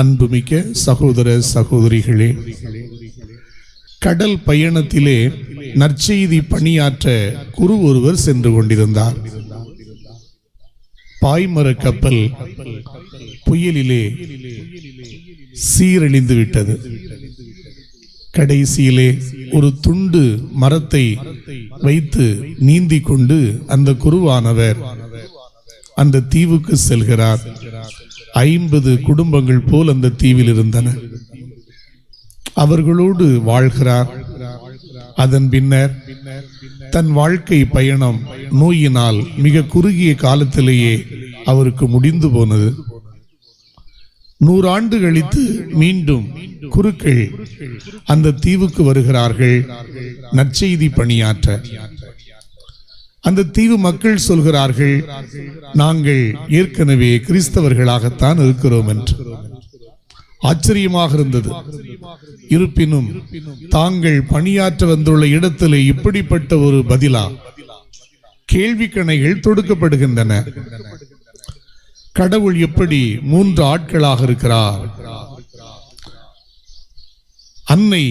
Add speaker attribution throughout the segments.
Speaker 1: அன்புமிக்க சகோதர சகோதரிகளே கடல் பயணத்திலே நற்செய்தி பணியாற்ற குரு ஒருவர் சென்று கொண்டிருந்தார். பாய்மர கப்பல் புயலிலே சீரழிந்து விட்டது. கடைசியிலே ஒரு துண்டு மரத்தை வைத்து நீந்தி கொண்டு அந்த குருவானவர் அந்த தீவுக்கு செல்கிறார். ஐம்பது குடும்பங்கள் போல் அந்த தீவில் இருந்தன. அவர்களோடு வாழ்கிறார். அதன் பின்னர் தன் வாழ்க்கை பயணம் நோயினால் மிக குறுகிய காலத்திலேயே அவருக்கு முடிந்து போனது. நூறாண்டு கழித்து மீண்டும் குருக்கள் அந்த தீவுக்கு வருகிறார்கள். நற்செய்தி பணியாற்ற. அந்த தீவு மக்கள் சொல்கிறார்கள் நாங்கள் ஏற்கனவே கிறிஸ்தவர்களாகத்தான் இருக்கிறோம் என்று. ஆச்சரியமாக இருந்தது. இருப்பினும் தாங்கள் பணியாற்ற வந்துள்ள இடத்திலே இப்படிப்பட்ட ஒரு பதிலா? கேள்வி கணைகள் தொடுக்கப்படுகின்றன. கடவுள் எப்படி மூன்று ஆட்களாக இருக்கிறார்? அன்னை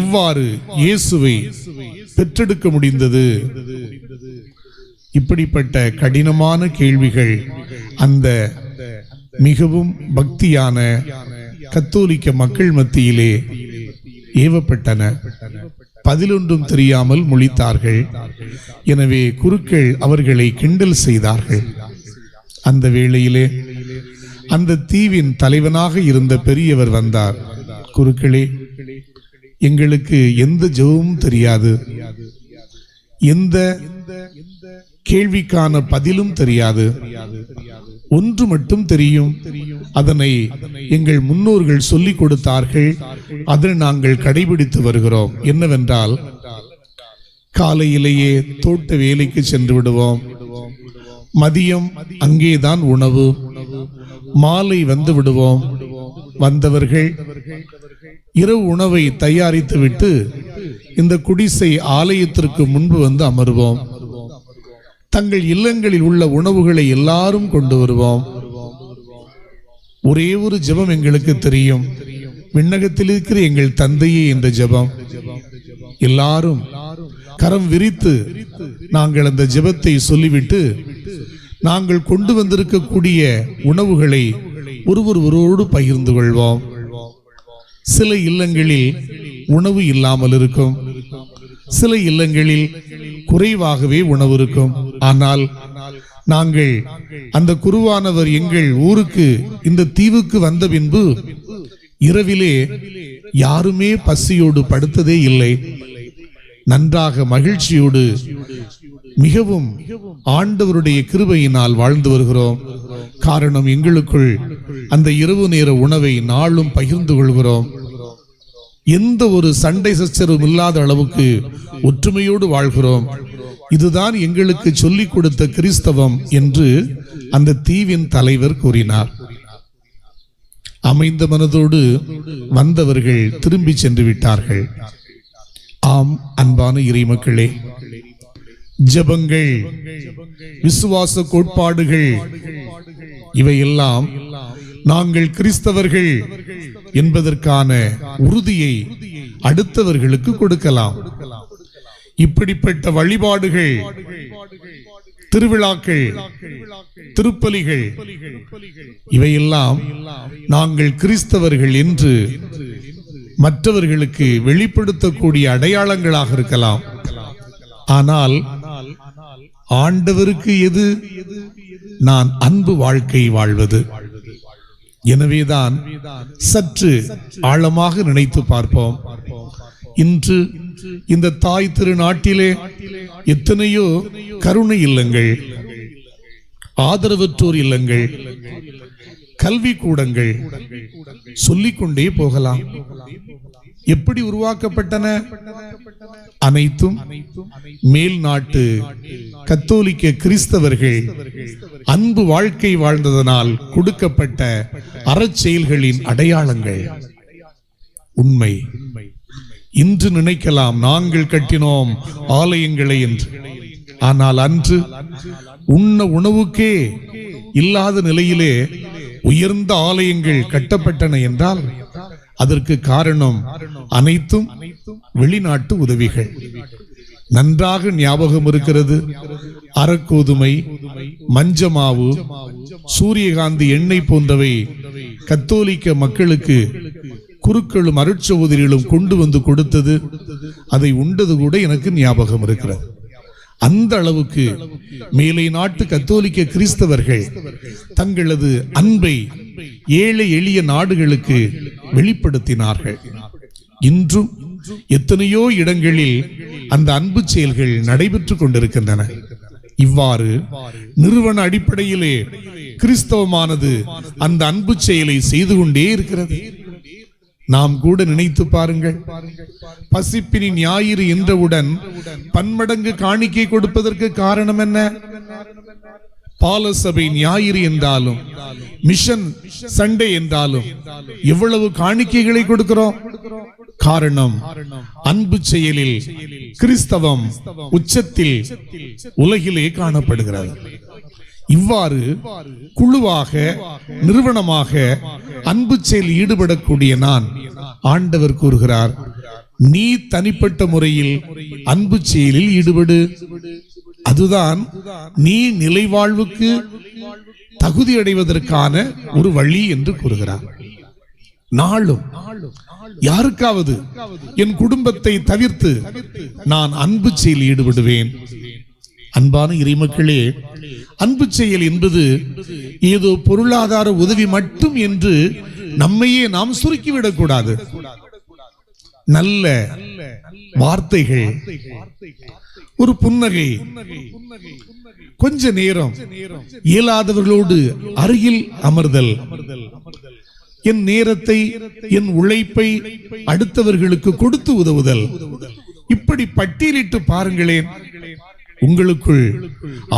Speaker 1: எவ்வாறு இயேசுவை பெற்றெடுக்க முடிந்தது? இப்படிப்பட்ட கடினமான கேள்விகள் அந்த மிகவும் பக்தியான கத்தோலிக்க மக்கள் மத்தியிலே ஏவப்பட்டன. பதிலொன்றும் தெரியாமல் முழித்தார்கள். எனவே குருக்கள் அவர்களை கிண்டல் செய்தார்கள். அந்த வேளையிலே அந்த தீவின் தலைவனாக இருந்த பெரியவர் வந்தார். குருக்களே எங்களுக்கு எந்த ஜெபமும் தெரியாது. எந்த கேள்விக்கான பதிலும் தெரியாது. ஒன்று மட்டும் தெரியும். அதனை எங்கள் முன்னோர்கள் சொல்லிக் கொடுத்தார்கள். அதனை நாங்கள் கடைபிடித்து வருகிறோம். என்னவென்றால் காலையிலேயே தோட்ட வேலைக்கு சென்று விடுவோம். மதியம் அங்கேதான் உணவு. மாலை வந்து விடுவோம். வந்தவர்கள் இரவு உணவை தயாரித்து விட்டு இந்த குடிசை ஆலயத்திற்கு முன்பு வந்து அமர்வோம். தங்கள் இல்லங்களில் உள்ள உணவுகளை எல்லாரும் கொண்டு வருவோம். ஒரே ஒரு ஜெபம் எங்களுக்கு தெரியும். விண்ணகத்தில் இருக்கிற எங்கள் தந்தையே இந்த ஜெபம். எல்லாரும் கரம் விரித்து நாங்கள் அந்த ஜெபத்தை சொல்லிவிட்டு நாங்கள் கொண்டு வந்திருக்கக்கூடிய உணவுகளை ஒருவர் ஒருவரோடு பகிர்ந்து கொள்வோம். சில இல்லங்களில் உணவு இல்லாமல் இருக்கும். சில இல்லங்களில் குறைவாகவே உணவு இருக்கும். ஆனால் நாங்கள் அந்த குருவானவர் எங்கள் ஊருக்கு இந்த தீவுக்கு வந்த பின்பு இரவிலே யாருமே பசியோடு படுத்ததே இல்லை. நன்றாக மகிழ்ச்சியோடு மிகவும் ஆண்டவருடைய கிருபையினால் வாழ்ந்து வருகிறோம். காரணம் எங்களுக்குள் அந்த இரவு நேர உணவை நாளும் பகிர்ந்து கொள்கிறோம். எந்த ஒரு சண்டை சச்சரவும் இல்லாத அளவுக்கு ஒற்றுமையோடு வாழ்கிறோம். இதுதான் எங்களுக்கு சொல்லிக் கொடுத்த கிறிஸ்தவம் என்று அந்த தீவின் தலைவர் கூறினார். அமைந்த மனதோடு வந்தவர்கள் திரும்பி சென்று விட்டார்கள். ஆம் அன்பான இறைமக்களே ஜெபங்கள் விசுவாச கோட்பாடுகள் இவையெல்லாம் நாங்கள் கிறிஸ்தவர்கள் என்பதற்கான உறுதியை அடுத்தவர்களுக்கு கொடுக்கலாம். இப்படிப்பட்ட வழிபாடுகள் திருவிழாக்கள் திருப்பலிகள் இவையெல்லாம் நாங்கள் கிறிஸ்தவர்கள் என்று மற்றவர்களுக்கு வெளிப்படுத்தக்கூடிய அடையாளங்களாக இருக்கலாம். ஆனால் ஆண்டவருக்கு எது? நான் அன்பு வாழ்க்கை வாழ்வது. எனவேதான் சற்று ஆழமாக நினைத்து பார்ப்போம். இன்று இந்த தாய் திருநாட்டிலே எத்தனையோ கருணை இல்லங்கள் ஆதரவற்றோர் இல்லங்கள் கல்வி கூடங்கள் சொல்லிக்கொண்டே போகலாம். எப்படி உருவாக்கப்பட்டன? அனைத்தும் மேல் நாட்டு கத்தோலிக்க கிறிஸ்தவர்கள் அன்பு வாழ்க்கை வாழ்ந்ததனால் கொடுக்கப்பட்ட அறச்செயல்களின் அடையாளங்கள். உண்மை. இன்று நினைக்கலாம் நாங்கள் கட்டினோம் ஆலயங்களை என்று. ஆனால் அன்று உண்ண உணவுக்கே இல்லாத நிலையிலே உயர்ந்த ஆலயங்கள் கட்டப்பட்டன என்றால் அதற்கு காரணம் அனைத்தும் வெளிநாட்டு உதவிகள். நன்றாக ஞாபகம் இருக்கிறது அறக்கோதுமை மஞ்சமாவு சூரியகாந்தி எண்ணெய் போன்றவை கத்தோலிக்க மக்களுக்கு குருக்களும் அருட்சகோதரிகளும் கொண்டு வந்து கொடுத்தது அதை உண்டது கூட எனக்கு ஞாபகம் இருக்கிறது. அந்த அளவுக்கு மேலை நாட்டு கத்தோலிக்க கிறிஸ்தவர்கள் தங்களது அன்பை ஏழை எளிய நாடுகளுக்கு வெளிப்படுத்தினார்கள். இன்றும் எத்தனையோ இடங்களில் அந்த அன்பு செயல்கள் நடைபெற்றுக் கொண்டிருக்கின்றன. இவ்வாறு நிறுவன அடிப்படையிலே கிறிஸ்தவமானது அந்த அன்பு செயலை செய்து கொண்டே இருக்கிறது. நாம் கூட நினைத்து பாருங்கள். பசிப்பினி ஞாயிறு என்றவுடன் பன்மடங்கு காணிக்கை கொடுப்பதற்கு காரணம் என்ன? பாலசபை ஞாயிறு என்றாலும் மிஷன் சண்டே என்றாலும் எவ்வளவு காணிக்கைகளை கொடுக்கிறோம்? காரணம் அன்பு செயலில் கிறிஸ்தவம் உச்சத்தில் உலகிலே காணப்படுகிறது. இவ்வாறு குழுவாக நிறுவனமாக அன்பு செயல் ஈடுபடக்கூடிய நான் ஆண்டவர் கூறுகிறார். நீ தனிப்பட்ட முறையில் அன்பு செயலில் ஈடுபடு. அதுதான் நீ நிலை வாழ்வுக்கு தகுதி அடைவதற்கான ஒரு வழி என்று கூறுகிறார். நாளும் யாருக்காவது என் குடும்பத்தை தவிர்த்து நான் அன்பு செயலில் ஈடுபடுவேன். அன்பான இறைமக்களே அன்பு செயல் என்பது ஏதோ பொருளாதார உதவி மட்டும் என்று நம்மையே நாம் சுருக்கிவிடக் கூடாது நல்ல வார்த்தைகள் ஒரு புன்னகை கொஞ்ச நேரம் இயலாதவர்களோடு அருகில் அமர்தல். என் நேரத்தை என் உழைப்பை அடுத்தவர்களுக்கு கொடுத்து உதவுதல். இப்படி பட்டியலிட்டு பாருங்களேன் உங்களுக்குள்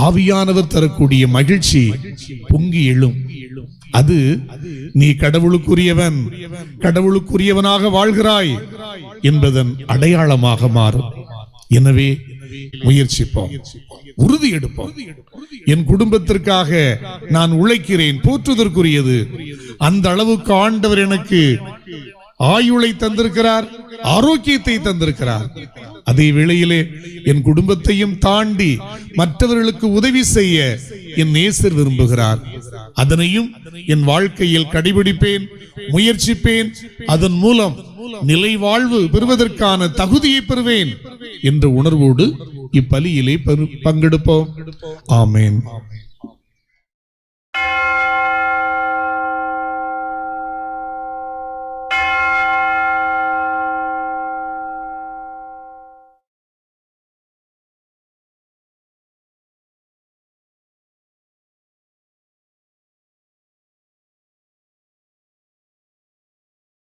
Speaker 1: ஆவியானவர் தரக்கூடிய மகிழ்ச்சி பொங்கி எழும். அது நீ கடவுளுக்குரியவன் கடவுளுக்குரியவனாக வாழ்கிறாய் என்பதன் அடையாளமாக மாறும். எனவே முயற்சிப்போம் உறுதி எடுப்போம். என் குடும்பத்திற்காக நான் உழைக்கிறேன் போற்றுதற்குரியது. அந்த அளவுக்கு ஆண்டவர் எனக்கு ஆயுளை தந்திருக்கிறார் ஆரோக்கியத்தை தந்திருக்கிறார். அதே வேளையிலே என் குடும்பத்தையும் தாண்டி மற்றவர்களுக்கு உதவி செய்ய என் நேசர் விரும்புகிறார். அதனையும் என் வாழ்க்கையில் கடைபிடிப்பேன் முயற்சிப்பேன். அதன் மூலம் நிலை வாழ்வு பெறுவதற்கான தகுதியை பெறுவேன் என்ற உணர்வோடு இப்பலியிலே பங்கெடுப்போம். ஆமேன்.